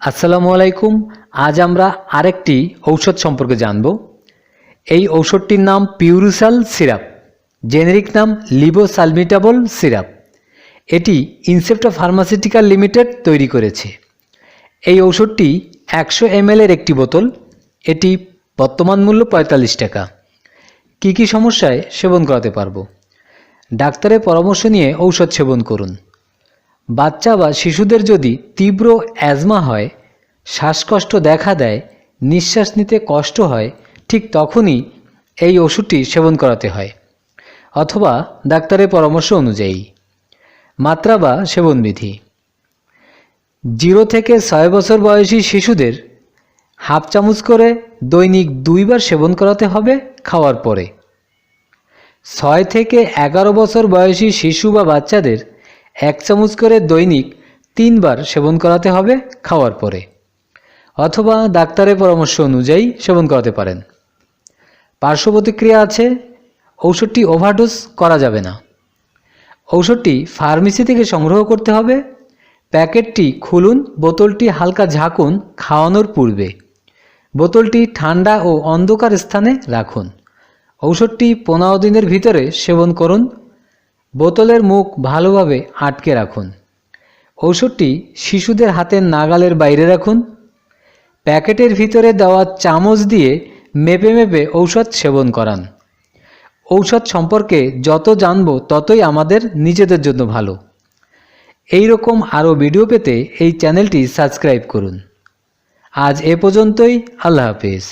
আসসালামু আলাইকুম। আজ আমরা আরেকটি ঔষধ সম্পর্কে জানব। এই ঔষধটির নাম পিউরুসাল সিরাপ। জেনেরিক নাম লিবোসালমিটাবল সিরাপ। এটি ইনসেপ্টা ফার্মাসিউটিক্যাল লিমিটেড তৈরি করেছে। এই ঔষধটি একশো এর একটি বোতল। এটি বর্তমান মূল্য পঁয়তাল্লিশ টাকা। কী কী সমস্যায় সেবন করাতে পারব? ডাক্তারের পরামর্শ নিয়ে ঔষধ সেবন করুন। বাচ্চা বা শিশুদের যদি তীব্র অ্যাজমা হয়, শ্বাসকষ্ট দেখা দেয়, নিঃশ্বাস নিতে কষ্ট হয়, ঠিক তখনই এই ওষুধটি সেবন করাতে হয়, অথবা ডাক্তারের পরামর্শ অনুযায়ী। মাত্রা বা সেবনবিধি জিরো থেকে ছয় বছর বয়সী শিশুদের হাফ চামচ করে দৈনিক দুইবার সেবন করাতে হবে খাওয়ার পরে। ছয় থেকে এগারো বছর বয়সী শিশু বা বাচ্চাদের এক চামচ করে দৈনিক তিনবার সেবন করাতে হবে খাওয়ার পরে, অথবা ডাক্তারের পরামর্শ অনুযায়ী সেবন করাতে পারেন। পার্শ্ব প্রতিক্রিয়া আছে, ঔষধটি ওভারডোজ করা যাবে না। ঔষধটি ফার্মেসি থেকে সংগ্রহ করতে হবে, প্যাকেটটি খুলুন, বোতলটি হালকা ঝাঁকুন খাওয়ানোর পূর্বে। বোতলটি ঠান্ডা ও অন্ধকার স্থানে রাখুন। ঔষধটি পনেরো দিনের ভিতরে সেবন করুন বোতলের মুখ ভালোভাবে আটকে রাখুন। ঔষধটি শিশুদের হাতের নাগালের বাইরে রাখুন। প্যাকেটের ভিতরে দেওয়া চামচ দিয়ে মেপে মেপে ঔষধ সেবন করান। ঔষধ সম্পর্কে যত জানব, ততই আমাদের নিজেদের জন্য ভালো। এই রকম আরও ভিডিও পেতে এই চ্যানেলটি সাবস্ক্রাইব করুন। আজ এ পর্যন্তই, আল্লাহ হাফিজ।